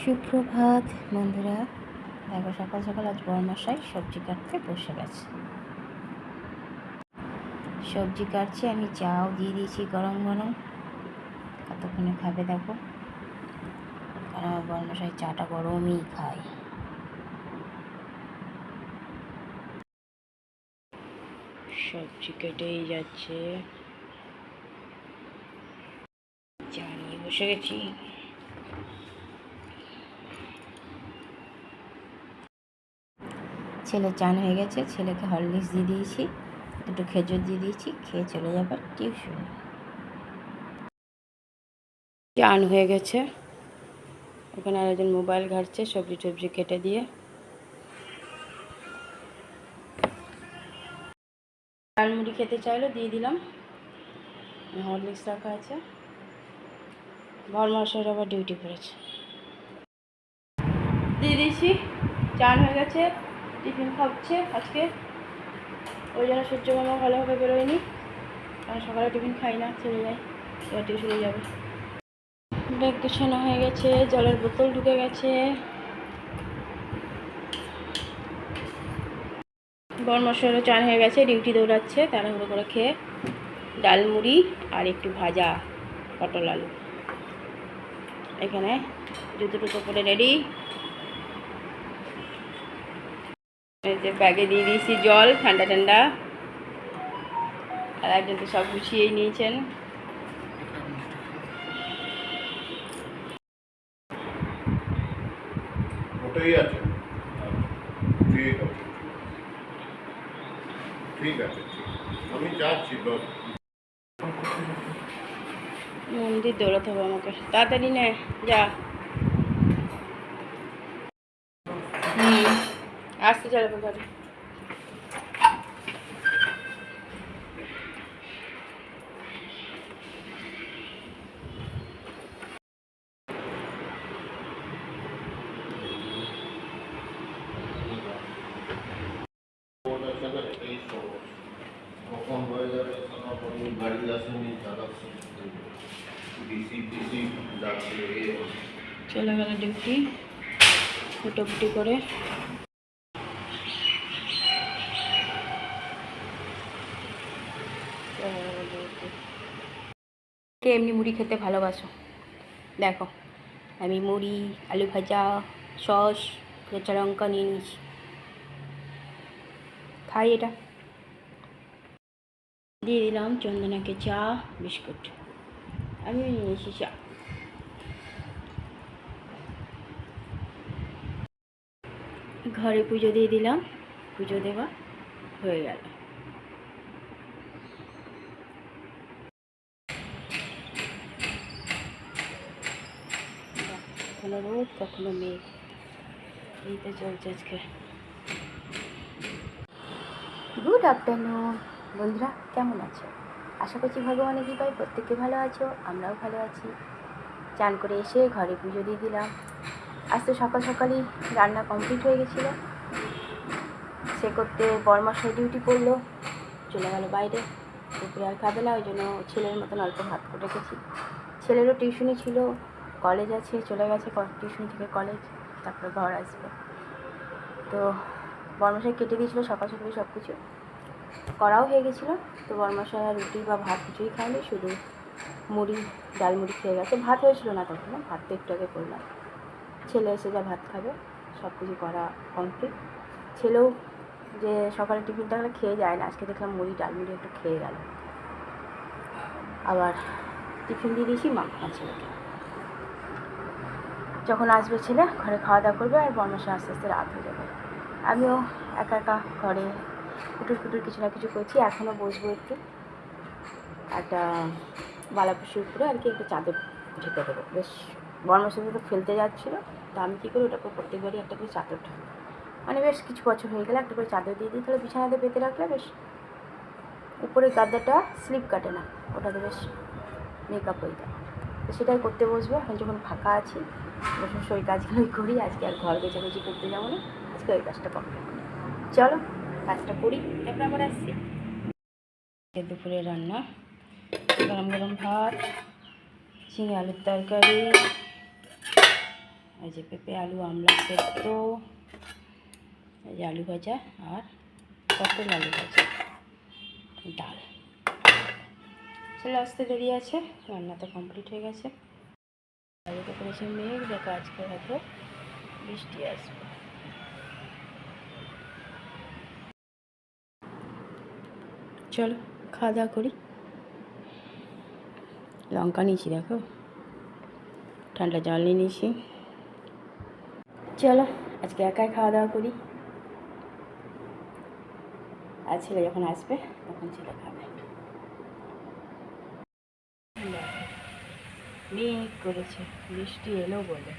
সুপ্রভাত, বন্ধুরা। দেখো, সকাল সকাল আজ বরমশাই সবজি কাটতে বসে গেছে। সবজি কাটছে, আমি চাও দিয়ে দিয়েছি গরম গরম। কতক্ষণে খাবে দেখো। কারণ আমার বরমশাই চাটা গরমই খায়। সবজি কেটেই যাচ্ছে। চা নিয়ে বসে গেছি। ছেলে চান হয়ে গেছে, ছেলেকে হরলিক্স দিয়ে দিয়েছি, দুটো খেজুর দিয়ে দিয়েছি, খেয়ে চলে যাবার টিউশন। চান হয়ে গেছে। ওখানে আরেকজন মোবাইল ঘাটছে, সবজি টবজি কেটে দিয়ে। মুড়ি খেতে চাইলো, দিয়ে দিলাম। হরলিক্স রাখা আছে। ভর মাসের আবার ডিউটি করেছে দিয়ে দিয়েছি। চান হয়ে গেছে। টিফিন খাচ্ছে। আজকে ওই জন্য সূর্য মামা ভালোভাবে বেরোয়নি। কারণ সকালে টিফিন খাই না চলে যায় এবার টিউশনে যাবে। ব্যাগ গোছানো হয়ে গেছে, জলের বোতল ঢুকে গেছে। বরমশারও চান হয়ে গেছে, ডিউটি দৌড়াচ্ছে, তাড়াহুড়ো করে খেয়ে। ডাল মুড়ি আর একটু ভাজা পটল আলু। এখানে জুতো টুতো করে রেডি। এই যে ব্যাগে দিয়ে দিয়েছি জল ঠান্ডা ঠান্ডা। আর একজন তো সব গুছিয়েই নিয়েছেন। ওটাই আছে। ঠিক আছে। ঠিক আছে আমি যাচ্ছি মন্দির দৌড়াতে হবে আমাকে। তাড়াতাড়ি নে যা হুম আসতে চালাবো গাড়ি ফোন আছে না এটাই সমস্যা কখন হয়ে যাবে সনাপনি গাড়ি আসেনি দাদা ডিসি টিসি যাচ্ছে এই অবস্থা। চলে গেল ডিউটি ফুটোফুটি করে কে এমনি মুড়ি খেতে ভালোবাসো? দেখো, আমি মুড়ি, আলু ভাজা, সস, কাঁচা লঙ্কা নিয়ে নিয়েছি খাই এটা। দিয়ে দিলাম চন্দনাকে চা, বিস্কুট। আমি নিয়ে নিয়েছি চা। ঘরে পুজো দিয়ে দিলাম, পুজো দেওয়া হয়ে গেল। কখনো রোদ কখনো মেঘ এই তো চলছে আজকে। গুড আফটারনুন বন্ধুরা, কেমন আছো? আশা করছি ভগবানের কৃপায় প্রত্যেকে ভালো আছো, আমরাও ভালো আছি। চান করে এসে ঘরে পুজো দিয়ে দিলাম। আজ তো সকাল সকালই রান্না কমপ্লিট হয়ে গেছিল। সে করতে বরমাসের ডিউটি পড়ল, চলে গেল বাইরে। দুপুরে আর খাবে না, ওই জন্য ছেলের মতন অল্প ভাত করে রেখেছি। ছেলেরও টিউশনি ছিল কলেজ আছে, চলে গেছে টিউশন থেকে কলেজ তারপরে ঘর আসবে। তো বরমাসায় কেটে দিয়েছিলো সকাল সকালে সব কিছু। করাও হয়ে গেছিল, তো বরমাসায় আর রুটি বা ভাত কিছুই খায়নি, শুধু মুড়ি, ডাল মুড়ি খেয়ে গেছে। ভাত হয়েছিল না তখন ভাত তো একটু আগে করলাম। ছেলে এসে যা ভাত খাবে, সব কিছু করা কমপ্লিট ছেলেও যে সকালে টিফিনটা খেয়ে যায় না, আজকে দেখলাম মুড়ি, ডাল মুড়ি একটু খেয়ে গেল। আবার টিফিন দিয়ে দিয়েছি মাখা ছেলেকে। যখন আসবে ছেলে, ঘরে খাওয়া দাওয়া করবে আর বর্মাসে আস্তে আস্তে রাত হয়ে যাবে। আমিও একা একা ঘরে কুটুর কুটুর কিছু না কিছু করছি এখনও বসবো একটু। একটা বালাপুষির উপরে আর কি একটা চাদর ঢেকে দেবো। বেশ বর্মাসের তো ফেলতে যাচ্ছিল, তা আমি কী করি ওটাকে প্রত্যেকবারই একটা করে চাদর ঢাকি মানে বেশ কিছু বছর হয়ে গেলে একটা করে চাদর দিয়ে দিই, তাহলে বিছানাতে পেতে রাখলে বেশ উপরের গাদ্দাটা স্লিপ কাটে না, ওটাতে বেশ মেকআপ হয়ে যায়। সেটাই করতে বসবো। এখন যখন ফাঁকা আছি, বসে ওই কাজগুলোই করি। আজকে আর ঘর গোছাগুছি করতে যাব না। আজকে ওই কাজটা কমপ্লিট চলো, কাজটা করি। তারপর আবার আসছি। দুপুরে রান্না। গরম গরম ভাত, ঝিঙে আলুর তরকারি, এই যে পেঁপে, আলু, আমলা সেদ্ধ, এই যে আলু ভাজা আর পটল আলু ভাজা। ডাল। চলে আসতে দেরি আছে রান্না তো কমপ্লিট হয়ে গেছে। বাইরে করেছে মেঘ, দেখো আজকে হয়তো বৃষ্টি আসবে। চলো, খাওয়া দাওয়া করি। লঙ্কা নিয়েছি, দেখো। ঠান্ডা জল নিয়ে নিয়েছি। চলো, আজকে একাই খাওয়া দাওয়া করি। আর ছেলে যখন আসবে, তখন ছেলে খাবে দেখো, মেঘ করেছে, বৃষ্টি এলো বলে।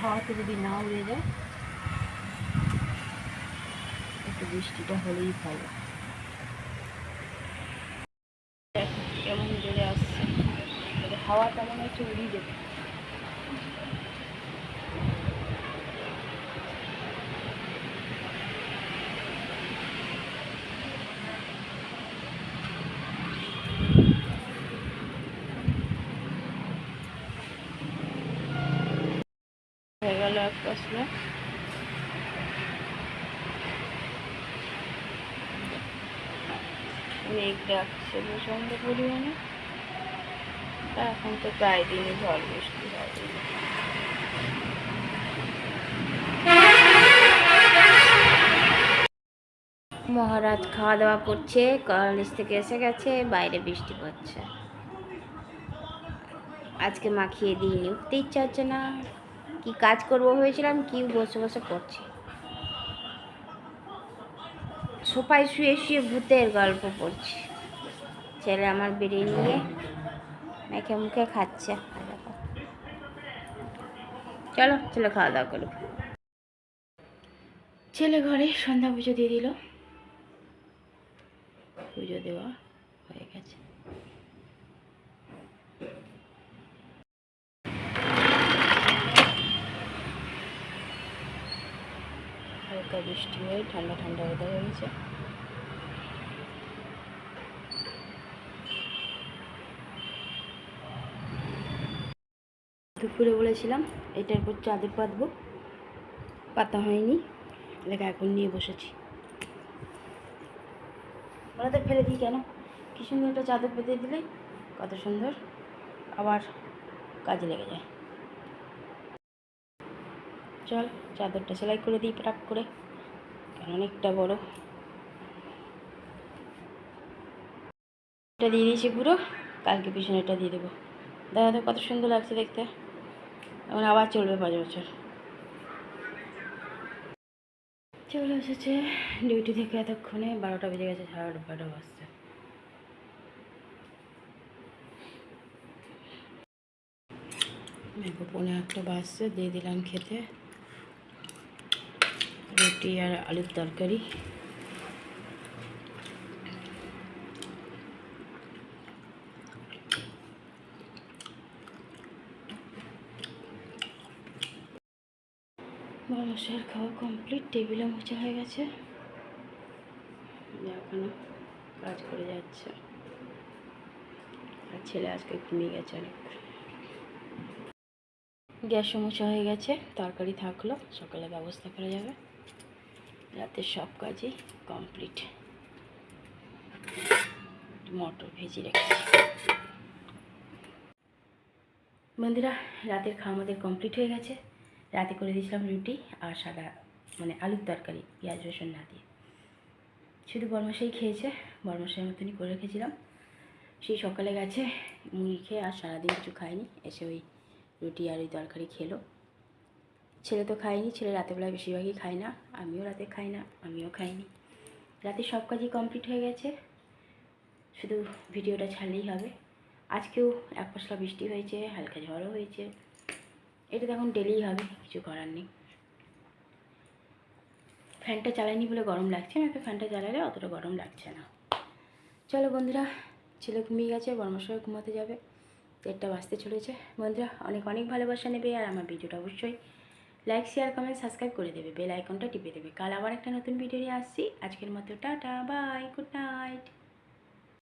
হাওয়াতে যদি না উড়ে যায় একটু বৃষ্টিটা হলেই ভালো। কেমন জোরে আসছে। হাওয়া হাওয়াটা মনে হচ্ছে উড়িয়ে দেবে। পশলা মেঘ ডাকছে প্রচণ্ড এখন তো প্রায় দিনই ঝড় বৃষ্টি হয়। মহারাজ খাওয়া দাওয়া করছে, কলেজ থেকে এসে গেছে, বাইরে বৃষ্টি পড়ছে। আজকে মাখিয়ে দিইনি উঠতে ইচ্ছা হচ্ছে না। কি কাজ করব ভেবেছিলাম, কি বসে বসে করছি। সোফায় শুয়ে শুয়ে ভূতের গল্প পড়ছি। ছেলে আমার বেরিয়ে নিয়ে মেখে মুখে খাচ্ছে। চলো চলো খাওয়া দাওয়া করো ছেলে ঘরে সন্ধ্যা পুজো দিয়ে দিল। পুজো দেওয়া হয়ে গেছে। হালকা বৃষ্টি হয়ে ঠান্ডা ঠান্ডা ওয়েদার হয়ে গেছে দুপুরে বলেছিলাম, এটার উপর চাদর পাতবো পাতা হয়নি লেখা এখন নিয়ে বসেছি। ওরা তো ফেলে দিই কেন? কি সুন্দর একটা চাদর পেতে দিলে কত সুন্দর, আবার কাজে লেগে যায়। চল, চাদরটা সেলাই করে দিই পটাক করে। অনেকটা বড়। এটা দিয়ে দিয়েছি পুরো। কালকে পিছনেটা দিয়ে দেবো। দেখা তো কত সুন্দর লাগছে দেখতে। এখন আবার চলবে পাঁচ বছর। চলে এসেছে ডিউটি থেকে এতক্ষণে। বারোটা বেজে গেছে, সাড়ে বারোটা বাজছে। পনেরো একটা বাজছে, দিয়ে দিলাম খেতে। রুটি আর আলুর তরকারি। মানুষের খাওয়া কমপ্লিট টেবিলে মোছা হয়ে গেছে। এখনও কাজ করে যাচ্ছে। আর ছেলে আজকে ঘুমিয়ে গেছে অনেক গ্যাস সমস্যা হয়ে গেছে, তরকারি থাকল, সকালে ব্যবস্থা করা যাবে। রাতের সব কাজই কমপ্লিট। মটর ভেজে রেখেছি। বন্ধুরা, রাতের খাওয়া আমাদের কমপ্লিট হয়ে গেছে। রাতে করে দিয়েছিলাম রুটি আর সাদা মানে আলুর তরকারি, পেঁয়াজ, রসুন না দিয়ে। শুধু বরমাসাই খেয়েছে বরমাসাই মতনই করে রেখেছিলাম। সেই সকালে গেছে, মুড়ি খেয়ে আর সারাদিন কিছু খায়নি, এসে ওই রুটি আর ওই তরকারি খেলো। ছেলে তো খায়নি, ছেলে রাতেবেলায় বেশিরভাগই খায় না, আমিও রাতে খাই না, আমিও খাইনি। রাতে সব কাজই কমপ্লিট হয়ে গেছে, শুধু ভিডিওটা ছাড়লেই হবে। আজকেও এক পশলা বৃষ্টি হয়েছে, হালকা ঝড়ও হয়েছে। এটা তো এখন ডেলিই হবে, কিছু করার নেই। ফ্যানটা চালাইনি বলে গরম লাগছে না, তো ফ্যানটা চালালে অতটা গরম লাগছে না। চলো বন্ধুরা, ছেলে ঘুমিয়ে গেছে বর্মশাই ঘুমাতে যাবে। দেড়টা বাঁচতে চলেছে। বন্ধুরা, অনেক অনেক ভালোবাসা নেবে আর আমার ভিডিওটা অবশ্যই লাইক শেয়ার কমেন্ট সাবস্ক্রাইব করে দেবে। বেল আইকনটা টিপে দেবে। কাল আবার একটা নতুন ভিডিও নিয়ে আসছি। আজকের মতো টাটা বাই গুড নাইট